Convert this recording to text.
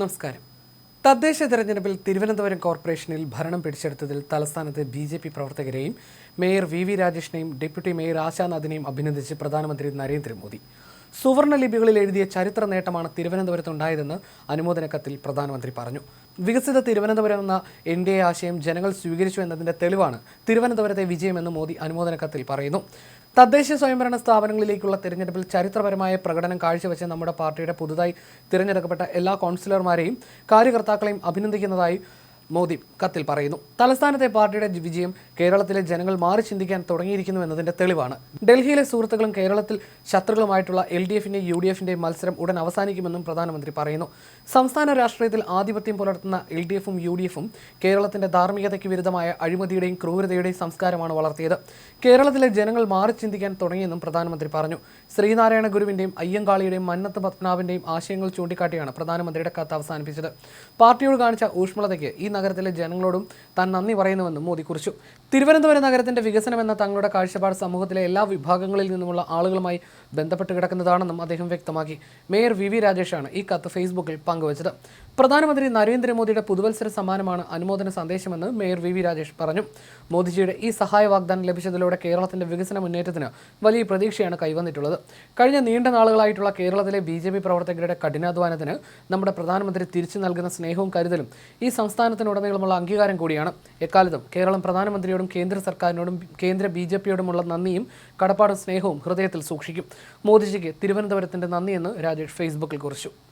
നമസ്കാരം. തദ്ദേശ തെരഞ്ഞെടുപ്പിൽ തിരുവനന്തപുരം കോർപ്പറേഷനിൽ ഭരണം പിടിച്ചെടുത്തതിൽ തലസ്ഥാനത്തെ ബി ജെ പി പ്രവർത്തകരെയും മേയർ വി വി രാജേഷിനെയും ഡെപ്യൂട്ടി മേയർ ആശാനാഥിനെയും അഭിനന്ദിച്ച് പ്രധാനമന്ത്രി നരേന്ദ്രമോദി. സുവർണ ലിപികളിൽ എഴുതിയ ചരിത്ര നേട്ടമാണ് തിരുവനന്തപുരത്തുണ്ടായതെന്ന് അനുമോദന കത്തിൽ പ്രധാനമന്ത്രി പറഞ്ഞു. വികസിത തിരുവനന്തപുരം എന്ന എൻ ഡി എ ആശയം ജനങ്ങൾ സ്വീകരിച്ചു എന്നതിന്റെ തെളിവാണ് തിരുവനന്തപുരത്തെ വിജയമെന്ന് മോദി അനുമോദന കത്തിൽ പറയുന്നു. തദ്ദേശ സ്വയംഭരണ സ്ഥാപനങ്ങളിലേക്കുള്ള തിരഞ്ഞെടുപ്പിൽ ചരിത്രപരമായ പ്രകടനം കാഴ്ചവെച്ച നമ്മുടെ പാർട്ടിയുടെ പുതുതായി തിരഞ്ഞെടുക്കപ്പെട്ട എല്ലാ കൗൺസിലർമാരെയും കാര്യകർത്താക്കളെയും അഭിനന്ദിക്കുന്നതായി മോദി കത്തിൽ പറയുന്നു. തലസ്ഥാനത്തെ പാർട്ടിയുടെ വിജയം കേരളത്തിലെ ജനങ്ങൾ മാറി ചിന്തിക്കാൻ തുടങ്ങിയിരിക്കുന്നു എന്നതിന്റെ തെളിവാണ്. ഡൽഹിയിലെ സുഹൃത്തുക്കളും കേരളത്തിൽ ശത്രുക്കളുമായിട്ടുള്ള എൽ ഡി എഫിന്റെയും യു ഡി എഫിന്റെയും മത്സരം ഉടൻ അവസാനിക്കുമെന്നും പ്രധാനമന്ത്രി പറയുന്നു. സംസ്ഥാന രാഷ്ട്രീയത്തിൽ ആധിപത്യം പുലർത്തുന്ന എൽ ഡി എഫും യു ഡി എഫും കേരളത്തിന്റെ ധാർമ്മികതയ്ക്ക് വിരുദ്ധമായ അഴിമതിയുടെയും ക്രൂരതയുടെയും സംസ്കാരമാണ് വളർത്തിയത്. കേരളത്തിലെ ജനങ്ങൾ മാറി ചിന്തിക്കാൻ തുടങ്ങിയെന്നും പ്രധാനമന്ത്രി പറഞ്ഞു. ശ്രീനാരായണ ഗുരുവിന്റെയും അയ്യങ്കാളിയുടെയും മന്നത്ത് പത്മനാഭന്റെയും ആശയങ്ങൾ ചൂണ്ടിക്കാട്ടിയാണ് പ്രധാനമന്ത്രിയുടെ കത്ത് അവസാനിപ്പിച്ചത്. പാർട്ടിയോട് കാണിച്ച ഊഷ്മളതയ്ക്ക് ഈ നഗരത്തിലെ ജനങ്ങളോടും താൻ നന്ദി പറയുന്നുവെന്നും മോദി കുറിച്ചു. തിരുവനന്തപുരം നഗരത്തിന്റെ വികസനം എന്ന തങ്ങളുടെ കാഴ്ചപ്പാട് സമൂഹത്തിലെ എല്ലാ വിഭാഗങ്ങളിൽ നിന്നുമുള്ള ആളുകളുമായി ബന്ധപ്പെട്ട് കിടക്കുന്നതാണെന്നും അദ്ദേഹം വ്യക്തമാക്കി. മേയർ വി വി രാജേഷാണ് ഈ കത്ത് ഫേസ്ബുക്കിൽ പങ്കുവച്ചത്. പ്രധാനമന്ത്രി നരേന്ദ്രമോദിയുടെ പുതുവത്സര സമ്മാനമാണ് അനുമോദന സന്ദേശമെന്ന് മേയർ വി വി രാജേഷ് പറഞ്ഞു. മോദിജിയുടെ ഈ സഹായ വാഗ്ദാനം ലഭിച്ചതിലൂടെ കേരളത്തിന്റെ വികസന മുന്നേറ്റത്തിന് വലിയ പ്രതീക്ഷയാണ് കൈവന്നിട്ടുള്ളത്. കഴിഞ്ഞ നീണ്ട നാളുകളായിട്ടുള്ള കേരളത്തിലെ ബി ജെ പി പ്രവർത്തകരുടെ കഠിനാധ്വാനത്തിന് നമ്മുടെ പ്രധാനമന്ത്രി തിരിച്ചു നൽകുന്ന സ്നേഹവും കരുതലും ഈ സംസ്ഥാനത്തിനുടനീളമുള്ള അംഗീകാരം കൂടിയാണ്. എക്കാലത്തും കേരളം പ്രധാനമന്ത്രിയോടും കേന്ദ്ര സർക്കാരിനോടും കേന്ദ്ര ബി ജെ പിയോടുമുള്ള നന്ദിയും കടപ്പാടും സ്നേഹവും ഹൃദയത്തിൽ സൂക്ഷിക്കും. മോദിജിക്ക് തിരുവനന്തപുരത്തിന്റെ നന്ദിയെന്ന് രാജേഷ് ഫേസ്ബുക്കിൽ കുറിച്ചു.